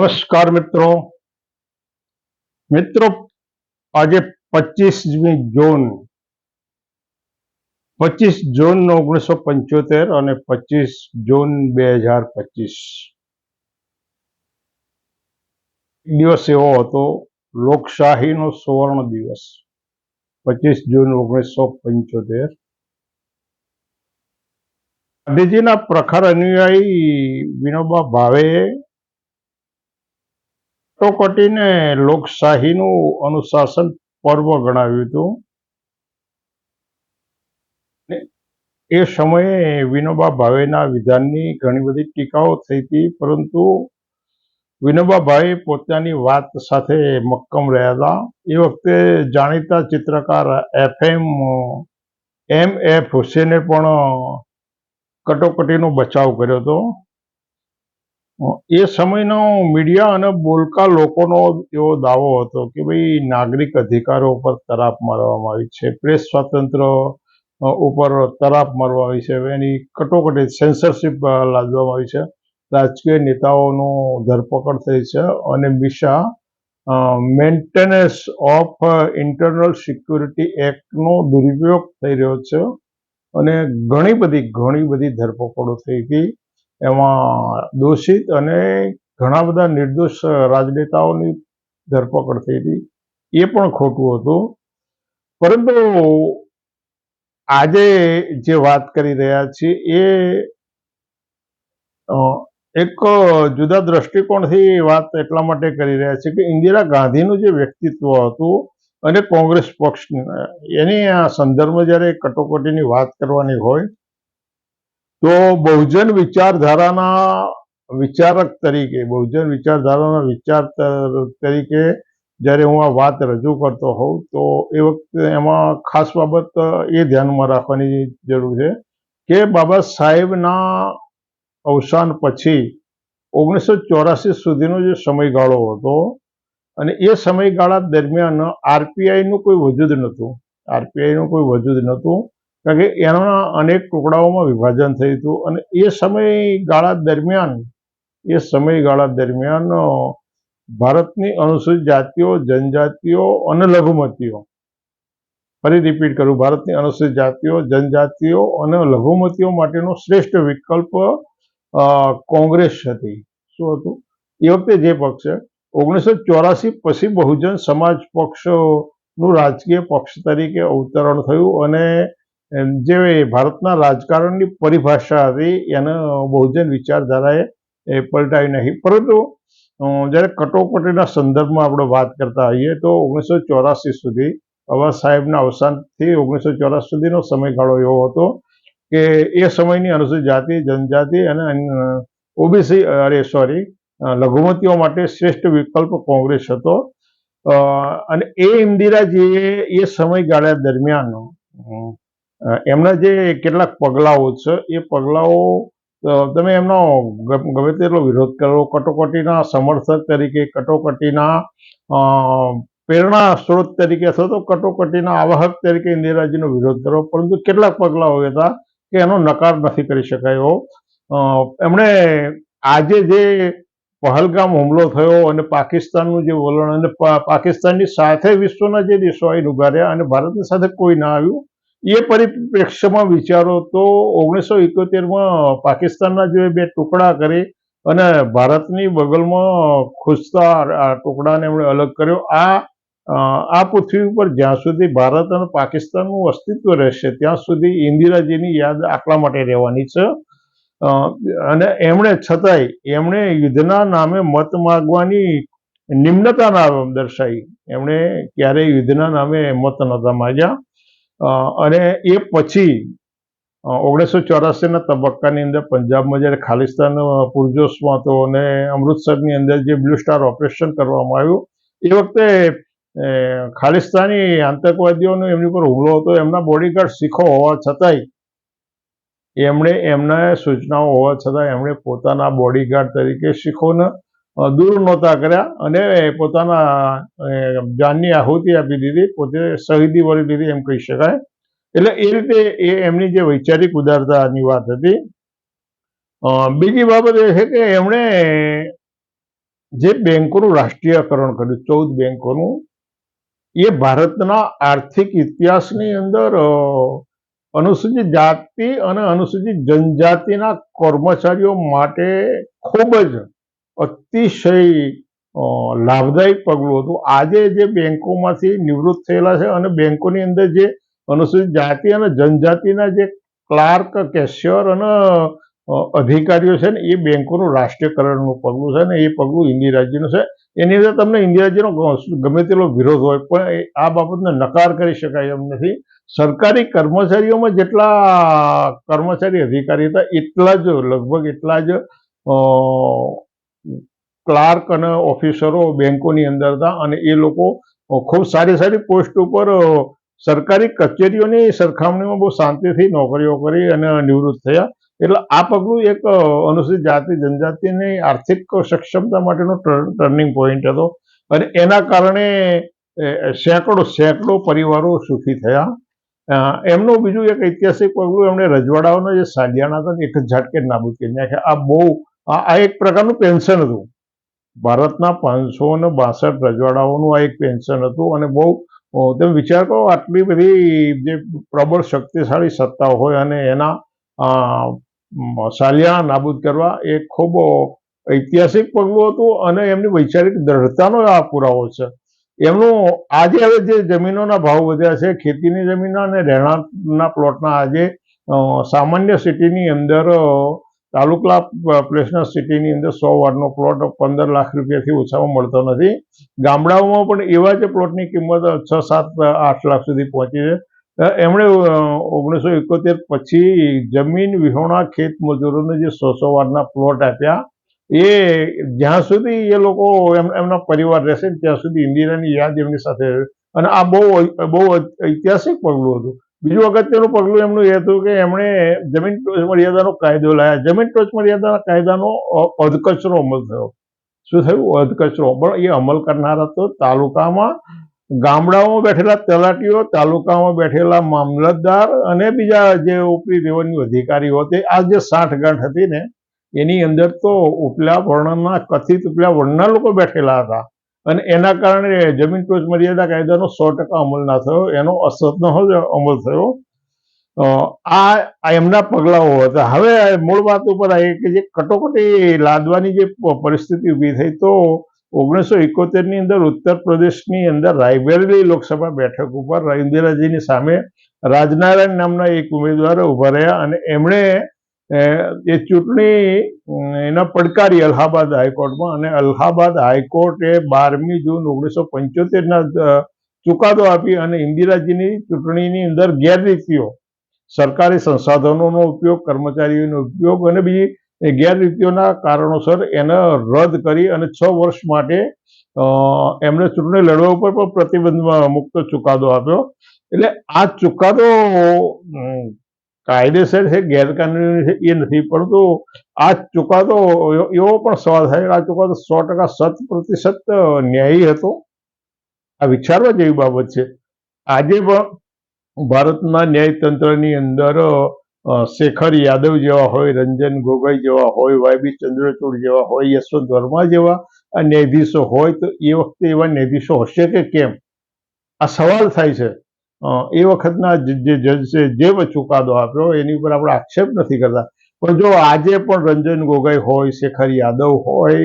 નમસ્કાર મિત્રો. મિત્રો, આજે પચીસમી જૂન. પચીસ જૂન ઓગણીસો પંચોતેર અને પચીસ જૂન બે હજાર પચીસ. દિવસ એવો હતો, લોકશાહીનો સુવર્ણ દિવસ. પચીસ જૂન ઓગણીસો પંચોતેર. ગાંધીજીના પ્રખર અનુયાયી વિનોબા ભાવેએ કટોકટીને લોકશાહીનું અનુશાસન પર્વ ગણાવ્યું હતું. એ સમયે વિનોબા ભાવેના વિધાનની ઘણી બધી ટીકાઓ થઈ હતી, પરંતુ વિનોબા ભાવે પોતાની વાત સાથે મક્કમ રહ્યા હતા. એ વખતે જાણીતા ચિત્રકાર એફ એમ એમ એફ હુસેને પણ કટોકટીનો બચાવ કર્યો હતો. એ સમયનો મીડિયા અને બોલકા લોકોનો એવો દાવો હતો કે ભાઈ નાગરિક અધિકારો ઉપર તરાપ મારવામાં આવી છે પ્રેસ સ્વાતંત્ર્ય ઉપર તરાપ મારવામાં આવી છે એની કટોકટી સેન્સરશિપ લાદવામાં આવી છે. રાજકીય નેતાઓનું ધરપકડ થઈ છે અને MISA maintenance of internal security એક્ટનો દુરુપયોગ થઈ રહ્યો છે. અને ઘણી બધી ઘણી બધી ધરપકડો થઈ હતી એમાં દોષિત અને ઘણા બધા નિર્દોષ રાજનેતાઓની ધરપકડ થઈ હતી. એ પણ ખોટું હતું. પરંતુ આજે જે વાત કરી રહ્યા છીએ એ એક જુદા દ્રષ્ટિકોણથી વાત એટલા માટે કરી રહ્યા છે કે ઇન્દિરા ગાંધીનું જે વ્યક્તિત્વ હતું અને કોંગ્રેસ પક્ષ, એની આ સંદર્ભમાં જ્યારે કટોકટીની વાત કરવાની હોય તો બહુજન વિચારધારાના વિચારક તરીકે, બહુજન વિચારધારાના વિચાર તરીકે જ્યારે હું આ વાત રજૂ કરતો હોઉં, તો એ વખતે એમાં ખાસ બાબત એ ધ્યાનમાં રાખવાની જરૂર છે કે બાબા સાહેબના અવસાન પછી ઓગણીસો ચોરાસી સુધીનો જે સમયગાળો હતો અને એ સમયગાળા દરમિયાન આરપીઆઈનું કોઈ વજૂદ નહોતું આરપીઆઈનું કોઈ વજૂદ નહોતું. કારણ કે એના અનેક ટુકડાઓમાં વિભાજન થયું હતું અને એ સમયગાળા દરમિયાન, એ સમયગાળા દરમિયાન ભારતની અનુસૂચિત જાતિઓ, જનજાતિઓ અને લઘુમતીઓ, ફરી રિપીટ કરું, ભારતની અનુસૂચિત જાતિઓ, જનજાતિઓ અને લઘુમતીઓ માટેનો શ્રેષ્ઠ વિકલ્પ કોંગ્રેસ હતી. શું હતું? એ વખતે જે પક્ષ છે, ઓગણીસો ચોરાસી પછી બહુજન સમાજ પક્ષનું રાજકીય પક્ષ તરીકે અવતરણ થયું અને જે ભારતના રાજકારણની પરિભાષા હતી, એને બહુજન વિચારધારાએ એ પલટાવી નાખી. પરંતુ જ્યારે કટોકટીના સંદર્ભમાં આપણે વાત કરતા હોઈએ તો ઓગણીસો ચોરાસી સુધી બાબા સાહેબના અવસાનથી ઓગણીસો ચોરાસી સુધીનો સમયગાળો એવો હતો કે એ સમયની અનુસૂચિત જાતિ, જનજાતિ અને ઓબીસી, અરે, સોરી, લઘુમતીઓ માટે શ્રેષ્ઠ વિકલ્પ કોંગ્રેસ હતો. અને એ ઇન્દિરાજીએ એ સમયગાળા દરમિયાન એમના જે કેટલાક પગલાઓ છે, એ પગલાઓ તમે એમનો ગમ- તેટલો વિરોધ કરો, કટોકટીના સમર્થક તરીકે, કટોકટીના પ્રેરણા સ્ત્રોત તરીકે અથવા તો કટોકટીના આવાહક તરીકે ઇન્દિરાજીનો વિરોધ કરો, પરંતુ કેટલાક પગલાઓ હતા કે એનો નકાર નથી કરી શકાય. એમણે આજે જે પહલગામ હુમલો થયો અને પાકિસ્તાનનું જે વલણ અને પાકિસ્તાનની સાથે વિશ્વના જે દેશો આવીને ઊભા રહ્યા અને ભારતની સાથે કોઈ ના આવ્યું એ પરિપ્રેક્ષ્યમાં વિચારો તો ઓગણીસો ઇકોતેરમાં પાકિસ્તાનના જે બે ટુકડા કરી અને ભારતની બગલમાં ખુશતા આ ટુકડાને એમણે અલગ કર્યો. આ આ પૃથ્વી ઉપર જ્યાં સુધી ભારત અને પાકિસ્તાનનું અસ્તિત્વ રહેશે, ત્યાં સુધી ઇન્દિરાજીની યાદ આટલા માટે રહેવાની છે. અને એમણે છતાંય, એમણે યુદ્ધના નામે મત માગવાની નિમ્નતા દર્શાવી. એમણે ક્યારેય યુદ્ધના નામે મત નહોતા માગ્યા. અને એ પછી ઓગણીસો ચોરાસીના તબક્કાની અંદર પંજાબમાં જ્યારે ખાલિસ્તાન પુરજોશમાં હતો અને અમૃતસરની અંદર જે બ્લુ સ્ટાર ઓપરેશન કરવામાં આવ્યું, એ વખતે ખાલિસ્તાની આતંકવાદીઓનો એમની પર હુમલો હતો. એમના બોડીગાર્ડ શીખો હોવા છતાંય, એમણે એમના સૂચનાઓ હોવા છતાં એમણે પોતાના બોડીગાર્ડ તરીકે શીખોને દૂર નહોતા કર્યા અને પોતાના જાનની આહુતિ આપી દીધી, પોતે શહીદી વળી દીધી એમ કહી શકાય. એટલે એ રીતે એ એમની જે વૈચારિક ઉદારતાની વાત હતી. બીજી બાબત એ છે કે એમણે જે બેંકોનું રાષ્ટ્રીયકરણ કર્યું, ચૌદ બેંકોનું, એ ભારતના આર્થિક ઇતિહાસની અંદર અનુસૂચિત જાતિ અને અનુસૂચિત જનજાતિના કર્મચારીઓ માટે ખૂબ જ અતિશય લાભદાયક પગલું હતું. આજે જે બેંકોમાંથી નિવૃત્ત થયેલા છે અને બેંકોની અંદર જે અનુસૂચિત જાતિ અને જનજાતિના જે ક્લાર્ક, કેશિયર અને અધિકારીઓ છે ને, એ બેંકોનું રાષ્ટ્રીયકરણનું પગલું છે ને, એ પગલું ઇન્દિરાજીનું છે. એની અંદર તમને ઇન્દિરાજીનો ગમે તેટલો વિરોધ હોય, પણ આ બાબતને નકાર કરી શકાય એમ નથી. સરકારી કર્મચારીઓમાં જેટલા કર્મચારી અધિકારી હતા, એટલા જ, લગભગ એટલા જ ક્લાર્ક અને ઓફિસરો બેંકોની અંદર હતા અને એ લોકો ખૂબ સારી સારી પોસ્ટ ઉપર સરકારી કચેરીઓની સરખામણીમાં બહુ શાંતિથી નોકરીઓ કરી અને નિવૃત્ત થયા. એટલે આ પગલું એક અનુસૂચિત જાતિ, જનજાતિની આર્થિક સક્ષમતા માટેનો ટર્નિંગ પોઈન્ટ હતો. અને એના કારણે સેંકડો સેંકડો પરિવારો સુખી થયા. એમનું બીજું એક ઐતિહાસિક પગલું એમણે રજવાડાઓના જે સાલિયાના હતા એક જ ઝાટકે નાબૂદ કરી નાખ્યા. આ બહુ આ એક પ્રકારનું પેન્શન હતું. ભારતના પાંચસો ને બાસઠ રજવાડાઓનું આ એક પેન્શન હતું અને બહુ તમે વિચાર કરો આટલી બધી જે પ્રબળ શક્તિશાળી સત્તાઓ હોય અને એના સાલિયા નાબૂદ કરવા એ ખૂબ ઐતિહાસિક પગલું હતું અને એમની વૈચારિક દ્રઢતાનો આ પુરાવો છે. એમનું આજે હવે જે જમીનોના ભાવ વધ્યા છે, ખેતીની જમીનના અને રહેણાંકના પ્લોટના આજે સામાન્ય સિટીની અંદર તાલુકા પ્લેસના સિટીની અંદર સો વારનો પ્લોટ પંદર લાખ રૂપિયાથી ઓછામાં મળતો નથી. ગામડાઓમાં પણ એવા જ પ્લોટની કિંમત છ, સાત, આઠ લાખ સુધી પહોંચી છે. એમણે ઓગણીસો એકોતેર પછી જમીન વિહોણા ખેત મજૂરોને જે સો સો વારના પ્લોટ આપ્યા, એ જ્યાં સુધી એ લોકો એમ- એમના પરિવાર રહેશે ત્યાં સુધી ઇન્દિરાની યાદ એમની સાથે. અને આ બહુ બહુ ઐતિહાસિક પગલું હતું. બીજું અગત્યનું પગલું એમનું એ હતું કે એમણે જમીન ટોચ મર્યાદાનો કાયદો લાવ્યા જમીન ટોચ મર્યાદાના કાયદાનો અધકચરો અમલ થયો. શું થયું? અધકચરો. પણ એ અમલ કરનારા તો તાલુકામાં ગામડાઓમાં બેઠેલા તલાટીઓ, તાલુકામાં બેઠેલા મામલતદાર અને બીજા જે ઉપરી રેવન્યુ અધિકારીઓ તે આ જે સાઠ ગાંઠ હતી ને, એની અંદર તો ઉપલા વર્ણના, કથિત ઉપલા વર્ણના લોકો બેઠેલા હતા. અને એના કારણે જમીન ટોચ મર્યાદા કાયદાનો સો ટકા અમલ ના થયો, એનો અસરનો અમલ થયો. આ એમના પગલાઓ હતા. હવે મૂળ વાત ઉપર આવી કે જે કટોકટી લાદવાની જે પરિસ્થિતિ ઊભી થઈ તો ઓગણીસો એકોતેરની અંદર ઉત્તર પ્રદેશની અંદર રાયબરેલી લોકસભા બેઠક ઉપર ઇન્દિરાજીની સામે રાજનારાયણ નામના એક ઉમેદવાર ઊભા રહ્યા અને એમણે એ ચૂંટણી એના પડકારી અલ્હાબાદ હાઈકોર્ટમાં અને અલ્હાબાદ હાઈકોર્ટે બારમી જૂન ઓગણીસો પંચોતેરના ચુકાદો આપી અને ઇન્દિરાજીની ચૂંટણીની અંદર ગેરરીતિઓ, સરકારી સંસાધનોનો ઉપયોગ, કર્મચારીઓનો ઉપયોગ અને બીજી ગેરરીતિઓના કારણોસર એને રદ કરી અને છ વર્ષ માટે એમણે ચૂંટણી લડવા ઉપર પણ પ્રતિબંધ મુક્ત ચુકાદો આપ્યો. એટલે આ ચુકાદો કાયદેસર છે, ગેરકાનૂની છે, એ નથી પરંતુ આ ચુકાદો, એવો- પણ સવાલ થાય, આ ચુકાદો સો ટકા સત પ્રતિશત ન્યાયી હતો. આ વિચારવા જેવી બાબત છે. આજે પણ ભારતના ન્યાયતંત્રની અંદર શેખર યાદવ જેવા હોય, રંજન ગોગોઈ જેવા હોય, વાયબી ચંદ્રચૂડ જેવા હોય, યશવંત વર્મા જેવા આ ન્યાયાધીશો હોય, તો એ વખતે એવા ન્યાયાધીશો હશે કે કેમ? આ સવાલ થાય છે. એ વખતના જે જજ છે જે ચુકાદો આપ્યો, એની ઉપર આપણે આક્ષેપ નથી કરતા. પણ જો આજે પણ રંજન ગોગોઈ હોય, શેખર યાદવ હોય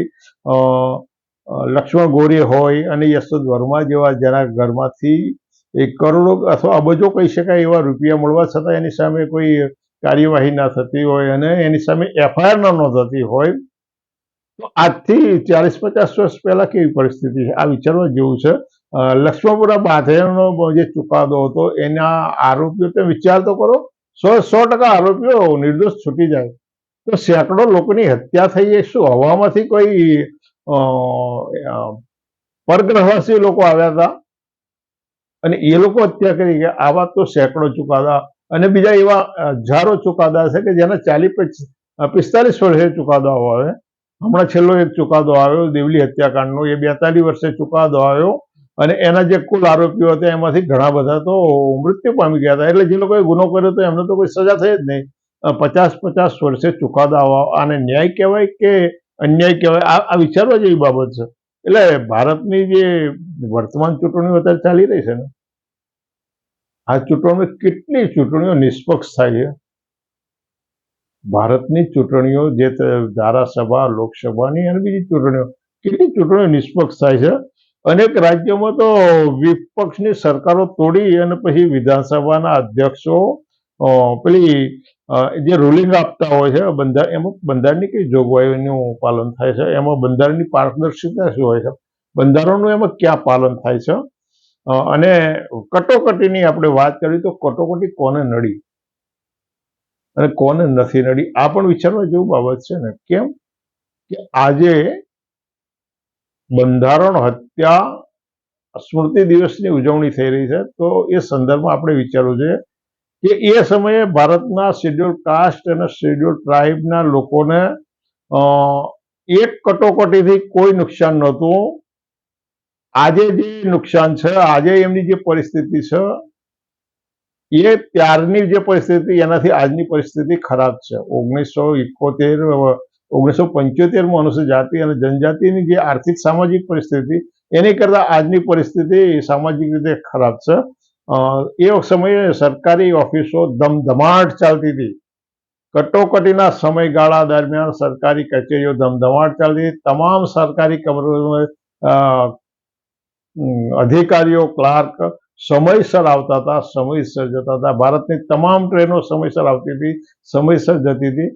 લક્ષ્મણ ગોરે હોય અને યશવંત વર્મા જેવા જેના ઘરમાંથી એક કરોડો અથવા અબજો કહી શકાય એવા રૂપિયા મળવા છતાં એની સામે કોઈ કાર્યવાહી ના થતી હોય અને એની સામે એફઆઈઆર ન નોંધાતી હોય, તો આજથી ચાલીસ પચાસ વર્ષ પહેલા કેવી પરિસ્થિતિ છે? આ વિચારવા જેવું છે. લક્ષ્મણપુરા બાંધેરનો જે ચુકાદો હતો, એના આરોપીઓ તમે વિચાર તો કરો, સો સો ટકા આરોપીઓ નિર્દોષ છૂટી જાય. તો સેંકડો લોકોની હત્યા થઈ એ શું, હવામાંથી કોઈ પરગ્રહવાસી લોકો આવ્યા હતા? અને એ લોકો હત્યા કરી ગયા? આવા તો સેંકડો ચુકાદા અને બીજા એવા હજારો ચુકાદા છે કે જેના ચાલીસ પિસ્તાલીસ વર્ષે ચુકાદો આવે. હમણાં છેલ્લો એક ચુકાદો આવ્યો, દેવલી હત્યાકાંડનો, એ બેતાલીસ વર્ષે ચુકાદો આવ્યો. અને એના જે કુલ આરોપીઓ હતા, એમાંથી ઘણા બધા તો મૃત્યુ પામી ગયા હતા. એટલે જે લોકોએ ગુનો કર્યો તો એમને તો કોઈ સજા થઈ જ નહીં. પચાસ પચાસ વર્ષે ચુકાદા આવવા આને ન્યાય કહેવાય કે અન્યાય કહેવાય? આ વિચારવા જેવી બાબત છે. એટલે ભારતની જે વર્તમાન ચૂંટણીઓ અત્યારે ચાલી રહી છે ને, આ ચૂંટણીઓ કેટલી ચૂંટણીઓ નિષ્પક્ષ થાય છે? ભારતની ચૂંટણીઓ જે ધારાસભા, લોકસભાની અને બીજી ચૂંટણીઓ, કેટલી ચૂંટણીઓ નિષ્પક્ષ થાય છે? અનેક રાજ્યોમાં તો વિપક્ષની સરકારો તોડી અને પછી વિધાનસભાના અધ્યક્ષો પેલી જે રૂલિંગ આપતા હોય છે બંધાર એમાં બંધારણની કઈ જોગવાઈઓનું પાલન થાય છે? એમાં બંધારણની પારદર્શિતા શું હોય છે? બંધારણનું એમાં ક્યાં પાલન થાય છે? અને કટોકટીની આપણે વાત કરીએ તો કટોકટી કોને નડી? અને કોને નથી નડી? આ પણ વિચારવા જેવું બાબત છે ને. કેમ? કે આજે બંધારણ હત્યા સ્મૃતિ દિવસની ઉજવણી થઈ રહી છે. તો એ સંદર્ભમાં આપણે વિચારવું જોઈએ કે એ સમયે ભારતના શેડ્યુલ કાસ્ટ અને શેડ્યુલ ટ્રાઇબના લોકોને એક કટોકટીથી કોઈ નુકસાન નહોતું. આજે જે નુકસાન છે, આજે એમની જે પરિસ્થિતિ છે, એ ત્યારની જે પરિસ્થિતિ, એનાથી આજની પરિસ્થિતિ ખરાબ છે. ઓગણીસો ઇકોતેર ઓગણીસો પંચોતેરમાં અનુસૂચિત જાતિ અને જનજાતિની જે આર્થિક સામાજિક પરિસ્થિતિ એની કરતાં આજની પરિસ્થિતિ સામાજિક રીતે ખરાબ છે. એ સમયે સરકારી ઓફિસો ધમધમાટ ચાલતી હતી. કટોકટીના સમયગાળા દરમિયાન સરકારી કચેરીઓ ધમધમાટ ચાલતી. તમામ સરકારી કમર અધિકારીઓ, ક્લાર્ક સમયસર આવતા હતા, સમયસર જતા હતા. ભારતની તમામ ટ્રેનો સમયસર આવતી હતી, સમયસર જતી હતી.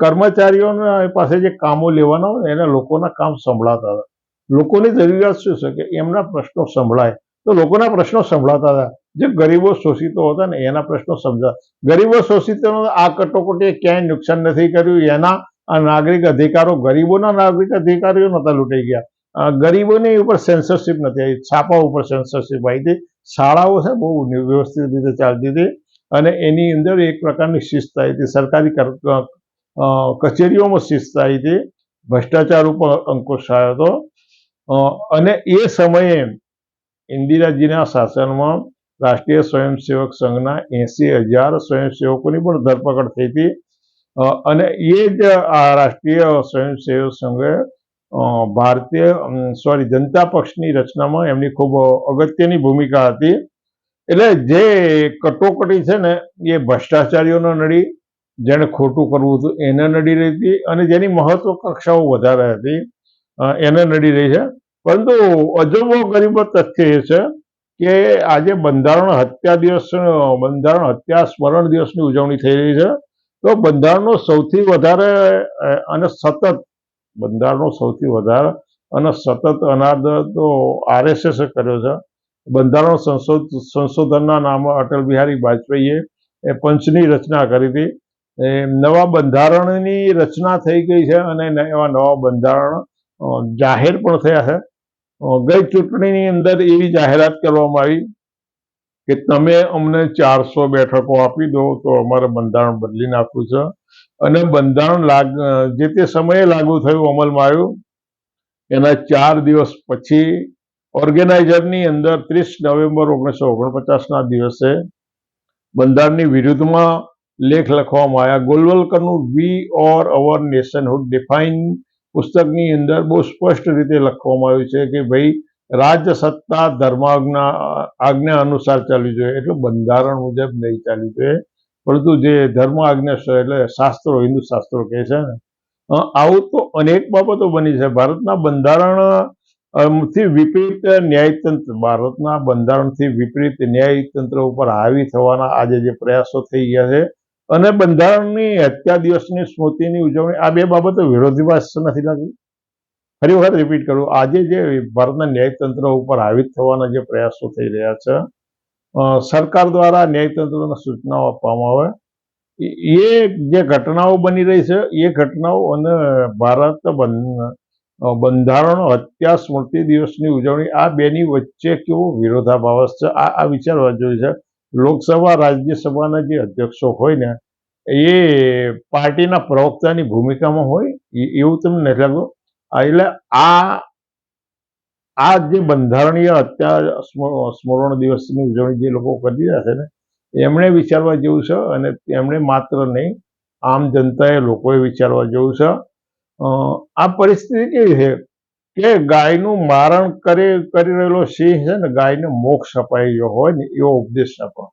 કર્મચારીઓના પાસે જે કામો લેવાના હોય એને લોકોના કામ સંભળાતા હતા. લોકોની જરૂરિયાત શું છે કે એમના પ્રશ્નો સંભળાય? તો લોકોના પ્રશ્નો સંભળાતા હતા. જે ગરીબો શોષિતો હતા ને એના પ્રશ્નો સમજા, ગરીબો શોષિતોનો આ કટોકટીએ ક્યાંય નુકસાન નથી કર્યું? એના નાગરિક અધિકારો ગરીબોના નાગરિક અધિકારીઓ નહોતા લૂંટાઈ ગયા. ગરીબોની ઉપર સેન્સરશિપ નથી આવી. છાપા ઉપર સેન્સરશિપ આવી હતી. શાળાઓ છે બહુ વ્યવસ્થિત રીતે ચાલતી હતી. અને એની અંદર એક પ્રકારની શિસ્ત આવી હતી. સરકારી કચેરીઓમાં શિસ્ત આવી હતી. ભ્રષ્ટાચાર ઉપર અંકુશ આવ્યો હતો. અને એ સમયે ઇન્દિરાજીના શાસનમાં રાષ્ટ્રીય સ્વયંસેવક સંઘના એસી હજાર સ્વયંસેવકોની પણ ધરપકડ થઈ હતી. અને એ જ આ રાષ્ટ્રીય સ્વયંસેવક સંઘે ભારતીય સોરી, જનતા પક્ષની રચનામાં એમની ખૂબ અગત્યની ભૂમિકા હતી. એટલે જે કટોકટી છે ને, એ ભ્રષ્ટાચારીઓને નડી, જેણે ખોટું કરવું હતું એને નડી રહી હતી અને જેની મહત્વકાંક્ષાઓ વધારે હતી. એને નડી રહી છે. પરંતુ અજબો ગરીબો તથ્ય એ છે કે આજે બંધારણ હત્યા દિવસ બંધારણ હત્યા સ્મરણ દિવસની ઉજવણી થઈ રહી છે, તો બંધારણનો સૌથી વધારે અને સતત, બંધારણનો સૌથી વધારે અને સતત અનાદર તો આરએસએસે કર્યો છે. બંધારણ સંશોધ, સંશોધનના નામે અટલ બિહારી વાજપેયીએ એ પંચની રચના કરી હતી. નવા બંધારણની રચના થઈ ગઈ છે અને એવા નવા બંધારણ જાહેર પણ થયા છે. ગઈ ચૂંટણીની અંદર એવી જાહેરાત કરવામાં આવી કે તમે અમને ચારસો બેઠકો આપી દો તો અમારે બંધારણ બદલી નાખવું છે. અને બંધારણ લાગ જે તે સમયે લાગુ થયું, અમલમાં આવ્યું, એના ચાર દિવસ પછી ઓર્ગેનાઇઝરની અંદર ત્રીસ નવેમ્બર ઓગણીસો ઓગણપચાસના દિવસે બંધારણની વિરુદ્ધમાં લેખ લખવામાં આવ્યા. ગોલવલકરનું વી ઓર અવર નેશનહુડ ડિફાઇન પુસ્તકની અંદર બહુ સ્પષ્ટ રીતે લખવામાં આવ્યું છે કે ભાઈ રાજ્ય સત્તા ધર્માજ્ઞા, આજ્ઞા અનુસાર ચાલવી જોઈએ. એટલે બંધારણ મુજબ નહીં ચાલવી જોઈએ. પરંતુ જે ધર્મ આજ્ઞા એટલે શાસ્ત્રો, હિન્દુ શાસ્ત્રો કહે છે ને આવું તો અનેક બાબતો બની છે. ભારતના બંધારણથી વિપરીત ન્યાયતંત્ર, ભારતના બંધારણથી વિપરીત ન્યાયતંત્ર ઉપર હાવી થવાના આજે જે પ્રયાસો થઈ ગયા છે અને બંધારણની હત્યા દિવસની સ્મૃતિની ઉજવણી, આ બે બાબતો વિરોધીભાસ નથી લાગી? ફરી વખત રિપીટ કરું, આજે જે ભારતના ન્યાયતંત્ર ઉપર હાવિત થવાના જે પ્રયાસો થઈ રહ્યા છે સરકાર દ્વારા ન્યાયતંત્રને સૂચનાઓ આપવામાં આવે, એ- જે ઘટનાઓ બની રહી છે, એ ઘટનાઓ અને ભારત બંધારણ હત્યા સ્મૃતિ દિવસની ઉજવણી, આ બેની વચ્ચે કેવો વિરોધાભાસ છે? આ આ વિચારવા જોઈએ છે. લોકસભા, રાજ્યસભાના જે અધ્યક્ષો હોય ને, એ પાર્ટીના પ્રવક્તાની ભૂમિકામાં હોય એવું તમને નથી લાગતું? એટલે આ આ જે બંધારણીય અત્યાર સ્મરણ દિવસની ઉજવણી જે લોકો કરી રહ્યા છે ને, એમણે વિચારવા જેવું છે અને એમણે માત્ર નહીં, આમ જનતાએ લોકોએ વિચારવા જેવું છે. આ પરિસ્થિતિ કેવી છે? કે ગાયનું મારણ કરી રહેલો સિંહ છે ને, ગાયને મોક્ષ અપાઈ હોય ને, એવો ઉપદેશ આપો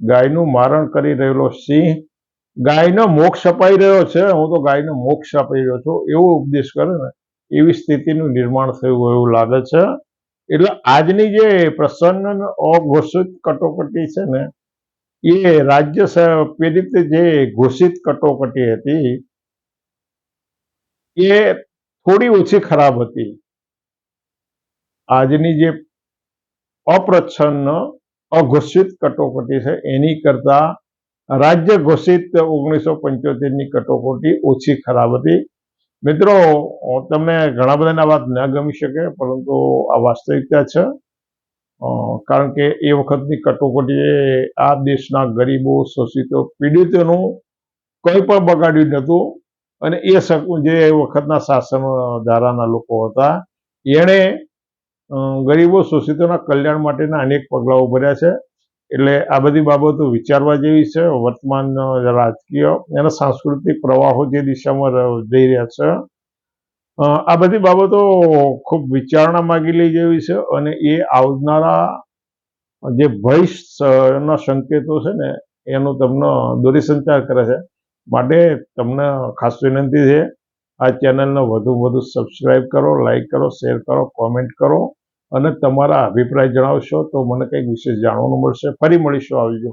ગાયનું મારણ કરી રહેલો સિંહ, ગાયનો મોક્ષ અપાઈ રહ્યો છે, હું તો ગાયને મોક્ષ અપાઈ રહ્યો છું, એવો ઉપદેશ કરે ને, એવી સ્થિતિનું નિર્માણ થયું હોય એવું લાગે છે. એટલે આજની જે પ્રસન્ન અઘોષિત કટોકટી છે ને, એ રાજ્ય પેડિત જે ઘોષિત કટોકટી હતી, એ થોડી ઓછી ખરાબ હતી. આજની જે અપ્રચ્છન્ન, અઘોષિત કટોકટી છે, એની કરતા રાજ્ય ઘોષિત ઓગણીસો પંચોતેરની કટોકટી ઓછી ખરાબ હતી. મિત્રો, તમને ઘણા બધાને આ વાત ન ગમી શકે, પરંતુ આ વાસ્તવિકતા છે. કારણ કે એ વખતની કટોકટીએ આ દેશના ગરીબો, શોષિતો, પીડિતોનું કંઈ પણ બગાડ્યું નહોતું. અને એ જે વખતના શાસન ધારાના લોકો હતા, એણે ગરીબો શોષિતોના કલ્યાણ માટેના અનેક પગલાઓ ભર્યા છે. એટલે આ બધી બાબતો વિચારવા જેવી છે. વર્તમાન રાજકીય અને સાંસ્કૃતિક પ્રવાહો જે દિશામાં જઈ રહ્યા છે. આ બધી બાબતો ખૂબ વિચારણા માગી લઈ જેવી છે અને એ આવનારા જે ભયના સંકેતો છે ને, એનો તમને દૂરસંચાર કરે છે. માટે તમને ખાસ વિનંતી છે, આ ચેનલને વધુ વધુ સબસ્ક્રાઈબ કરો લાઇક કરો શેર કરો કોમેન્ટ કરો અને તમારા અભિપ્રાય જણાવશો તો મને કંઈક વિશેષ જાણવાનું મળશે. ફરી મળીશું આવજો.